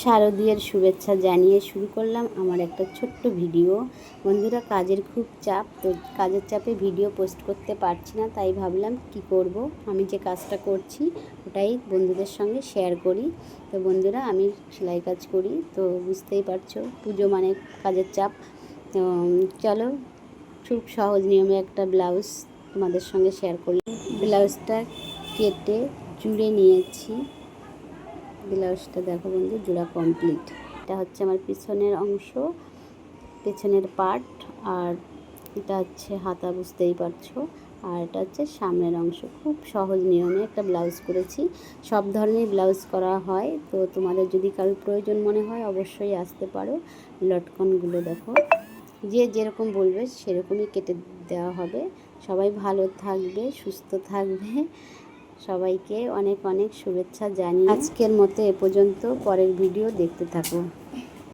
শারদীয়ার শুভেচ্ছা জানিয়ে শুরু করলাম আমার একটা ছোট্ট ভিডিও। বন্ধুরা, কাজের খুব চাপ, তো কাজের চাপে ভিডিও পোস্ট করতে পারছি না, তাই ভাবলাম কি করব? আমি যে কাজটা করছি, ওটাই বন্ধুদের সঙ্গে শেয়ার করি। তো বন্ধুরা, আমি সেলাই কাজ করি, তো বুঝতেই পারছ, পুজো মানে কাজের চাপ। তো চলো, খুব সহজ নিয়মে একটা ব্লাউজ তোমাদের সঙ্গে শেয়ার করলাম। ব্লাউজটা কেটে জুড়ে নিয়েছি। ব্লাউজটা দেখো বন্ধু, জোড়া কমপ্লিট এটা হচ্ছে আমার পিছনের অংশ, পেছনের পার্ট আর এটা হচ্ছে হাতা, বুঝতেই পারছ। আর এটা হচ্ছে সামনের অংশ। খুব সহজ নিয়মে একটা ব্লাউজ করেছি। সব ধরনের ব্লাউজ করা হয়, তো তোমাদের যদি কারোর প্রয়োজন মনে হয় অবশ্যই আসতে পারো। লটকনগুলো দেখো। যে যেরকম বলবে সেরকমই কেটে দেওয়া হবে। সবাই ভালো থাকবে, সুস্থ থাকবে। সবাইকে অনেক অনেক শুভেচ্ছা জানিয়ে আজকের মতো এ পর্যন্ত। পরের ভিডিও দেখতে থাকো।